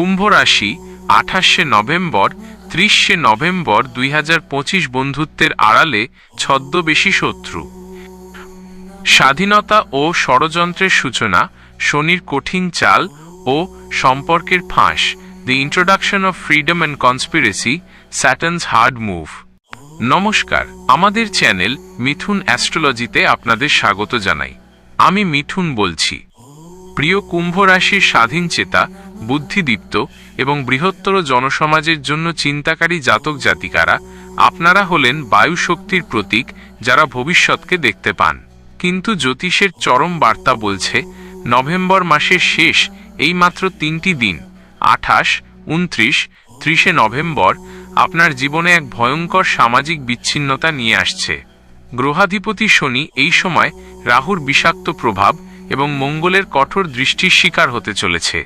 কুম্ভ রাশি আঠাশে November, ত্রিশে November দুই হাজার পঁচিশ বন্ধুত্বের আড়ালে ছদ্মবেশী শত্রু। স্বাধীনতা ও ষড়যন্ত্রের সূচনা, শনির কঠিন চাল ও সম্পর্কের ফাঁস the introduction of freedom and conspiracy Saturn's hard move নমস্কার, আমাদের চ্যানেল মিথুন অ্যাস্ট্রোলজিতে আপনাদের স্বাগত জানাই। আমি মিঠুন বলছি। প্রিয় কুম্ভ রাশির স্বাধীন চেতা বুদ্ধিদীপ্ত এবং বৃহত্তর জনসমাজের জন্য চিন্তাকারী জাতক জাতিকারা, আপনারা হলেন বায়ু শক্তির প্রতীক যারা ভবিষ্যৎকে দেখতে পান। কিন্তু জ্যোতিষের চরম বার্তা বলছে, নভেম্বর মাসের শেষ এই মাত্র তিনটি দিন, আঠাশ, উনত্রিশ, ত্রিশে নভেম্বর, আপনার জীবনে এক ভয়ঙ্কর সামাজিক বিচ্ছিন্নতা নিয়ে আসছে। গ্রহাধিপতি শনি এই সময় রাহুর বিষাক্ত প্রভাব এবং মঙ্গলের কঠোর দৃষ্টির শিকার হতে চলেছে।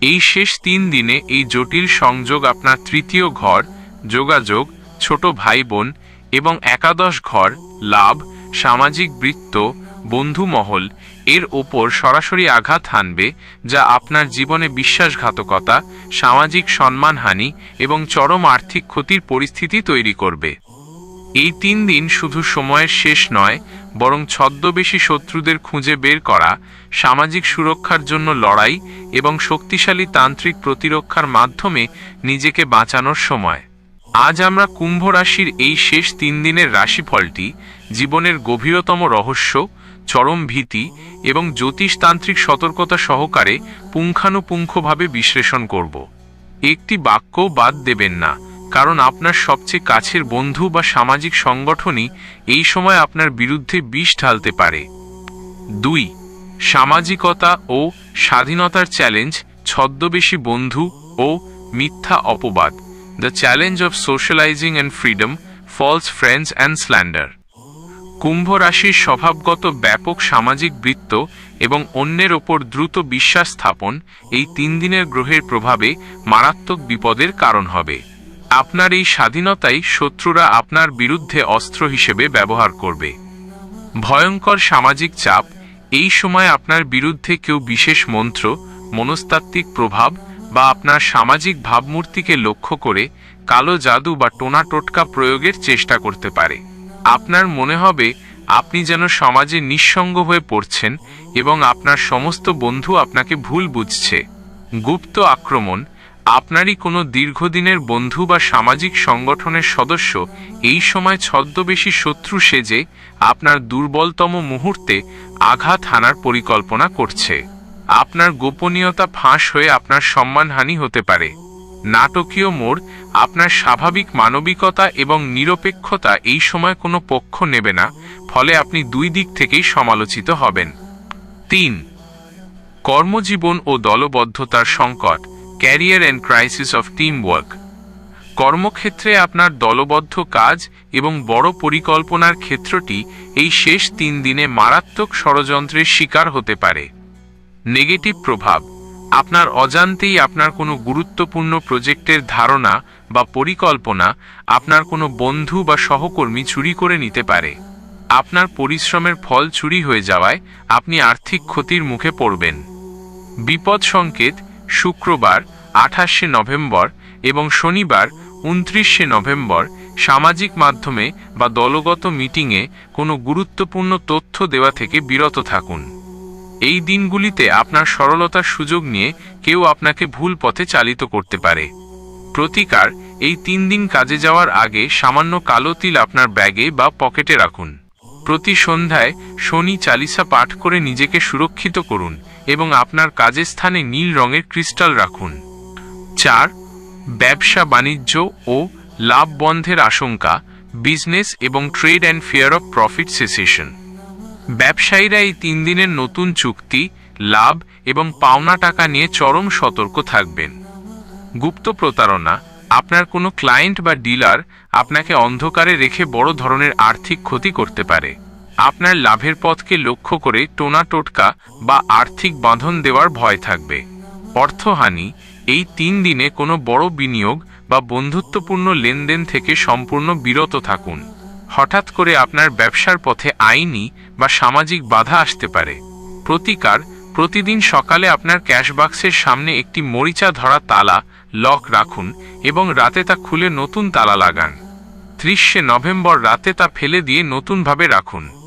এই শেষ তিন দিনে এই জটিল সংযোগ আপনার তৃতীয় ঘর, যোগাযোগ, ছোট ভাই বোন এবং একাদশ ঘর, লাভ, সামাজিক বৃত্ত বন্ধু মহল এর ওপর সরাসরি আঘাত হানবে যা আপনার জীবনে বিশ্বাসঘাতকতা, সামাজিক সম্মানহানি এবং চরম আর্থিক ক্ষতির পরিস্থিতি তৈরি করবে। এই তিন দিন শুধু সময়ের শেষ নয়, বরং ছদ্মবেশী শত্রুদের খুঁজে বের করা, সামাজিক সুরক্ষার জন্য লড়াই এবং শক্তিশালী তান্ত্রিক প্রতিরক্ষার মাধ্যমে নিজেকে বাঁচানোর সময়। আজ আমরা কুম্ভ রাশির এই শেষ তিন দিনের রাশিফলটি, জীবনের গভীরতম রহস্য, চরম ভীতি এবং জ্যোতিষতান্ত্রিক সতর্কতা সহকারে পুঙ্খানুপুঙ্খভাবে বিশ্লেষণ করব। একটি বাক্যও বাদ দেবেন না। কারণ আপনার সবচেয়ে কাছের বন্ধু বা সামাজিক সংগঠনই এই সময় আপনার বিরুদ্ধে বিষ ঢালতে পারে। দুই, সামাজিকতা ও স্বাধীনতার চ্যালেঞ্জ, ছদ্মবেশী বন্ধু ও মিথ্যা অপবাদ। The challenge of socialising and freedom, false friends and slander. কুম্ভ রাশির স্বভাবগত ব্যাপক সামাজিক বৃত্ত এবং অন্যের ওপর দ্রুত বিশ্বাস স্থাপন এই তিন দিনের গ্রহের প্রভাবে মারাত্মক বিপদের কারণ হবে। আপনার এই স্বাধীনতাই শত্রুরা আপনার বিরুদ্ধে অস্ত্র হিসেবে ব্যবহার করবে। ভয়ঙ্কর সামাজিক চাপ, এই সময় আপনার বিরুদ্ধে কেউ বিশেষ মন্ত্র, মনস্তাত্ত্বিক প্রভাব বা আপনার সামাজিক ভাবমূর্তিকে লক্ষ্য করে কালো জাদু বা টোনা টোটকা প্রয়োগের চেষ্টা করতে পারে। আপনার মনে হবে, আপনি যেন সমাজে নিঃসঙ্গ হয়ে পড়ছেন এবং আপনার সমস্ত বন্ধু আপনাকে ভুল বুঝছে। গুপ্ত আক্রমণ আপনারই কোনো দীর্ঘদিনের বন্ধু বা সামাজিক সংগঠনের সদস্য এই সময় ছদ্মবেশী শত্রু সেজে আপনার দুর্বলতম মুহূর্তে আঘাত হানার পরিকল্পনা করছে। আপনার গোপনীয়তা ফাঁস হয়ে আপনার সম্মানহানি হতে পারে। নাটকীয় মোড়, আপনার স্বাভাবিক মানবিকতা এবং নিরপেক্ষতা এই সময় কোনো পক্ষ নেবে না, ফলে আপনি দুই দিক থেকেই সমালোচিত হবেন। তিন, কর্মজীবন ও দলবদ্ধতার সংকট। Career and crisis of team work কর্মক্ষেত্রে আপনার দলবদ্ধ কাজ এবং বড় পরিকল্পনার ক্ষেত্রটি এই শেষ তিন দিনে মারাত্মক ষড়যন্ত্রের শিকার হতে পারে। নেগেটিভ প্রভাব। আপনার অজান্তেই আপনার কোনো গুরুত্বপূর্ণ প্রজেক্টের ধারণা বা পরিকল্পনা আপনার কোনো বন্ধু বা সহকর্মী চুরি করে নিতে পারে। আপনার পরিশ্রমের ফল চুরি হয়ে যাওয়ায় আপনি আর্থিক ক্ষতির মুখে পড়বেন। বিপদ সংকেত শুক্রবার, আঠাশে নভেম্বর এবং শনিবার, উনত্রিশে নভেম্বর সামাজিক মাধ্যমে বা দলগত মিটিংয়ে কোনো গুরুত্বপূর্ণ তথ্য দেওয়া থেকে বিরত থাকুন। এই দিনগুলিতে আপনার সরলতার সুযোগ নিয়ে কেউ আপনাকে ভুল পথে চালিত করতে পারে। প্রতিকার, এই তিন দিন কাজে যাওয়ার আগে সামান্য কালো তিল আপনার ব্যাগে বা পকেটে রাখুন। প্রতি সন্ধ্যায় শনি চালিসা পাঠ করে নিজেকে সুরক্ষিত করুন এবং আপনার কাজের স্থানে নীল রঙের ক্রিস্টাল রাখুন। চার, ব্যবসা, বাণিজ্য ও লাভ বন্ধের আশঙ্কা, বিজনেস এবং trade and fair of profit cessation. ব্যবসায়ীরা এই তিন দিনের নতুন চুক্তি, লাভ এবং পাওনা টাকা নিয়ে চরম সতর্ক থাকবেন। গুপ্ত প্রতারণা, আপনার কোনো ক্লায়েন্ট বা ডিলার আপনাকে অন্ধকারে রেখে বড় ধরনের আর্থিক ক্ষতি করতে পারে। আপনার লাভের পথকে লক্ষ্য করে টোনা টোটকা বা আর্থিক বাঁধন দেওয়ার ভয় থাকবে। অর্থহানি, এই তিন দিনে কোনো বড় বিনিয়োগ বা বন্ধুত্বপূর্ণ লেনদেন থেকে সম্পূর্ণ বিরত থাকুন। হঠাৎ করে আপনার ব্যবসার পথে আইনি বা সামাজিক বাধা আসতে পারে। প্রতিকার, প্রতিদিন সকালে আপনার ক্যাশ বাক্সের সামনে একটি মরিচা ধরা তালা লক রাখুন এবং রাতে তা খুলে নতুন তালা লাগান। ত্রিশে নভেম্বর রাতে তা ফেলে দিয়ে নতুনভাবে রাখুন।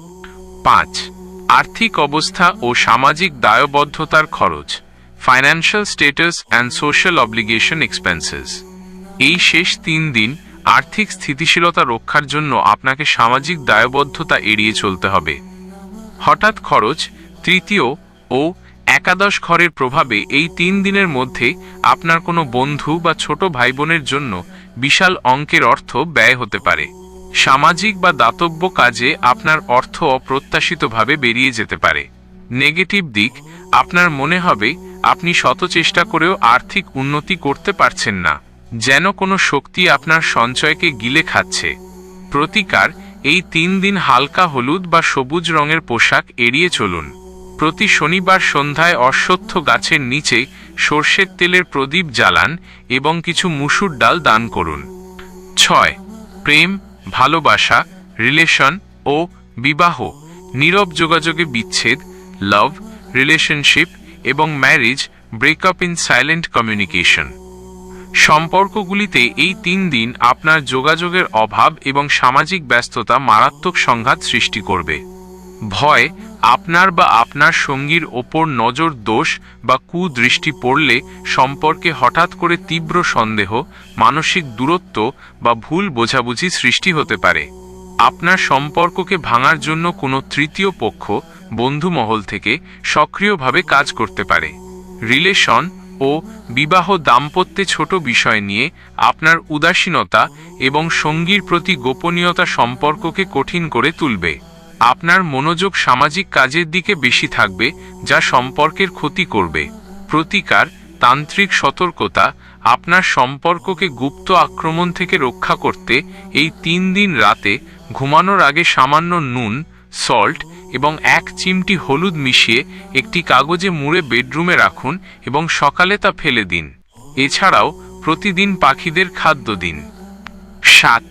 পাঁচ, আর্থিক অবস্থা ও সামাজিক দায়বদ্ধতার খরচ financial status and social obligation expenses এই শেষ তিন দিন আর্থিক স্থিতিশীলতা রক্ষার জন্য আপনাকে সামাজিক দায়বদ্ধতা এড়িয়ে চলতে হবে। হঠাৎ খরচ, তৃতীয় ও একাদশ ঘরের প্রভাবে এই তিন দিনের মধ্যে আপনার কোনো বন্ধু বা ছোট ভাই বোনের জন্য বিশাল অঙ্কের অর্থ ব্যয় হতে পারে। সামাজিক বা দাতব্য কাজে আপনার অর্থ অপ্রত্যাশিতভাবে বেরিয়ে যেতে পারে। নেগেটিভ দিক, আপনার মনে হবে আপনি শত চেষ্টা করেও আর্থিক উন্নতি করতে পারছেন না, যেন কোনো শক্তি আপনার সঞ্চয়কে গিলে খাচ্ছে। প্রতিকার, এই তিন দিন হালকা হলুদ বা সবুজ রঙের পোশাক এড়িয়ে চলুন। প্রতি শনিবার সন্ধ্যায় অশ্বত্থ গাছের নিচে সর্ষের তেলের প্রদীপ জ্বালান এবং কিছু মুসুর ডাল দান করুন। ছয়, প্রেম ভালোবাসা রিলেশন ও বিবাহ, নীরব যোগাযোগে বিচ্ছেদ লাভ রিলেশনশিপ এবং marriage breakup in silent communication সম্পর্কগুলিতে এই তিন দিন আপনার যোগাযোগের অভাব এবং সামাজিক ব্যস্ততা মারাত্মক সংঘাত সৃষ্টি করবে। ভয় আপনার বা আপনার সঙ্গীর ওপর নজর দোষ বা কুদৃষ্টি পড়লে সম্পর্কে হঠাৎ করে তীব্র সন্দেহ, মানসিক দূরত্ব বা ভুল বোঝাবুঝি সৃষ্টি হতে পারে। আপনার সম্পর্ককে ভাঙার জন্য কোনো তৃতীয় পক্ষ বন্ধু মহল থেকে সক্রিয়ভাবে কাজ করতে পারে। রিলেশন ও বিবাহ দাম্পত্যে ছোট বিষয় নিয়ে আপনার উদাসীনতা এবং সঙ্গীর প্রতি গোপনীয়তা সম্পর্ককে কঠিন করে তুলবে। আপনার মনোযোগ সামাজিক কাজের দিকে বেশি থাকবে, যা সম্পর্কের ক্ষতি করবে। প্রতিকার, তান্ত্রিক সতর্কতা, আপনার সম্পর্ককে গুপ্ত আক্রমণ থেকে রক্ষা করতে, এই তিন দিন রাতে ঘুমানোর আগে সামান্য নুন সল্ট এবং এক চিমটি হলুদ মিশিয়ে একটি কাগজে মুড়ে বেডরুমে রাখুন এবং সকালে তা ফেলে দিন। এছাড়াও প্রতিদিন পাখিদের খাদ্য দিন। সাত,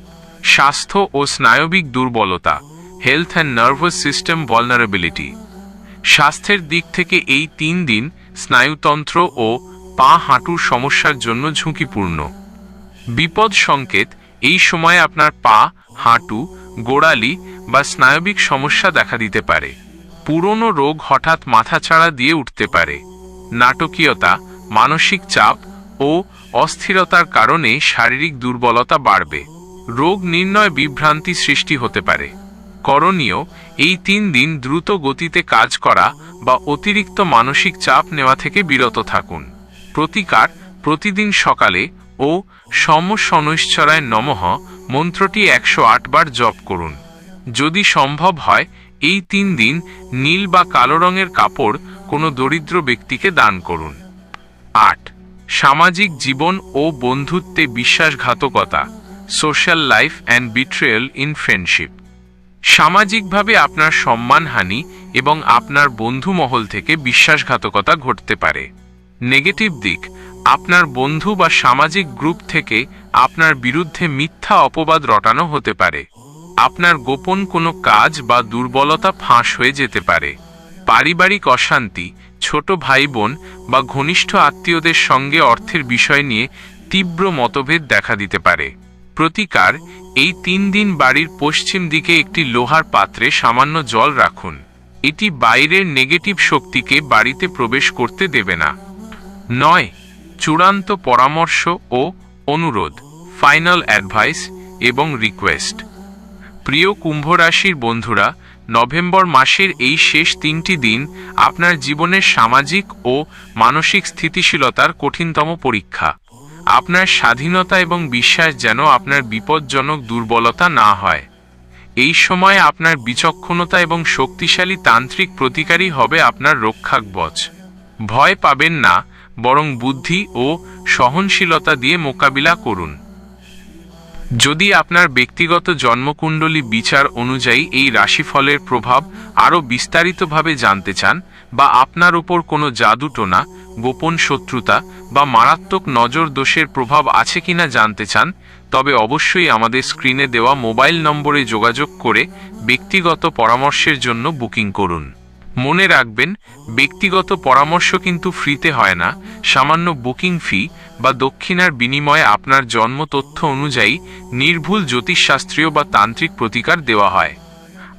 স্বাস্থ্য ও স্নায়বিক দুর্বলতা। Health and nervous system vulnerability স্বাস্থ্যের দিক থেকে এই তিন দিন স্নায়ুতন্ত্র ও পা হাঁটুর সমস্যার জন্য ঝুঁকিপূর্ণ। বিপদ সংকেত, এই সময়ে আপনার পা, হাঁটু, গোড়ালি বা স্নায়বিক সমস্যা দেখা দিতে পারে। পুরনো রোগ হঠাৎ মাথাচাড়া দিয়ে উঠতে পারে। নাটকীয়তা, মানসিক চাপ ও অস্থিরতার কারণে শারীরিক দুর্বলতা বাড়বে। রোগ নির্ণয় বিভ্রান্তি সৃষ্টি হতে পারে। করণীয় এই তিন দিন দ্রুত গতিতে কাজ করা বা অতিরিক্ত মানসিক চাপ নেওয়া থেকে বিরত থাকুন। প্রতিকার, প্রতিদিন সকালে ও সমশনৈশ্চরায় নমঃ মন্ত্রটি একশো বার জপ করুন। যদি সম্ভব হয়, এই তিন দিন নীল বা কালো রঙের কাপড় কোনো দরিদ্র ব্যক্তিকে দান করুন। আট, সামাজিক জীবন ও বন্ধুত্বে বিশ্বাসঘাতকতা, social life and betrayal in friendship. সামাজিকভাবে আপনার সম্মানহানি এবং আপনার বন্ধু মহল থেকে বিশ্বাসঘাতকতা ঘটতে পারে। নেগেটিভ দিক, আপনার বন্ধু বা সামাজিক গ্রুপ থেকে আপনার বিরুদ্ধে মিথ্যা অপবাদ রটানো হতে পারে। আপনার গোপন কোনো কাজ বা দুর্বলতা ফাঁস হয়ে যেতে পারে। পারিবারিক অশান্তি, ছোট ভাই বোন বা ঘনিষ্ঠ আত্মীয়দের সঙ্গে অর্থের বিষয় নিয়ে তীব্র মতভেদ দেখা দিতে পারে। প্রতিকার, এই তিন দিন বাড়ির পশ্চিম দিকে একটি লোহার পাত্রে সামান্য জল রাখুন। এটি বাইরের নেগেটিভ শক্তিকে বাড়িতে প্রবেশ করতে দেবে না। নয়, চূড়ান্ত পরামর্শ ও অনুরোধ, ফাইনাল অ্যাডভাইস এবং রিকোয়েস্ট। প্রিয় কুম্ভ রাশির বন্ধুরা, নভেম্বর মাসের এই শেষ তিনটি দিন আপনার জীবনের সামাজিক ও মানসিক স্থিতিশীলতার কঠিনতম পরীক্ষা। আপনার স্বাধীনতা এবং বিশ্বাস যেন আপনার বিপজ্জনক দুর্বলতা না হয়। এই সময় আপনার বিচক্ষণতা এবং শক্তিশালী তান্ত্রিক প্রতিকারই হবে আপনার রক্ষাকবচ। ভয় পাবেন না, বরং বুদ্ধি ও সহনশীলতা দিয়ে মোকাবিলা করুন। যদি আপনার ব্যক্তিগত জন্মকুণ্ডলী বিচার অনুযায়ী এই রাশিফলের প্রভাব আরও বিস্তারিতভাবে জানতে চান বা আপনার উপর কোনো জাদুটোনা গোপন শত্রুতা বা মারাত্মক নজর দোষের প্রভাব আছে কিনা জানতে চান, তবে অবশ্যই আমাদের স্ক্রিনে দেওয়া মোবাইল নম্বরে যোগাযোগ করে ব্যক্তিগত পরামর্শের জন্য বুকিং করুন। মনে রাখবেন, ব্যক্তিগত পরামর্শ কিন্তু ফ্রিতে হয় না, সামান্য বুকিং ফি বা দক্ষিণার বিনিময়ে আপনার জন্ম তথ্য অনুযায়ী নির্ভুল জ্যোতিষশাস্ত্রীয় বা তান্ত্রিক প্রতিকার দেওয়া হয়।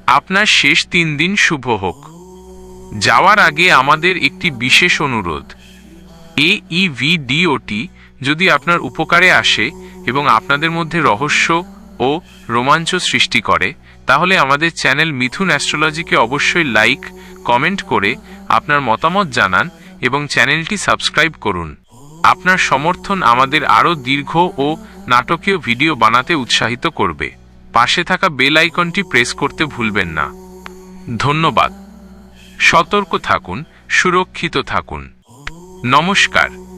আপনার শেষ তিন দিন শুভ হোক। যাওয়ার আগে আমাদের একটি বিশেষ অনুরোধ। এ ইভিডিওটি যদি আপনার উপকারে আসে এবং আপনাদের মধ্যে রহস্য ও রোমাঞ্চ সৃষ্টি করে, তাহলে আমাদের চ্যানেল মিথুন অ্যাস্ট্রোলজিকে অবশ্যই লাইক, কমেন্ট করে আপনার মতামত জানান এবং চ্যানেলটি সাবস্ক্রাইব করুন। আপনার সমর্থন আমাদের আরও দীর্ঘ ও নাটকীয় ভিডিও বানাতে উৎসাহিত করবে। পাশে থাকা বেল আইকনটি প্রেস করতে ভুলবেন না। ধন্যবাদ। সতর্ক থাকুন সুরক্ষিত থাকুন। নমস্কার।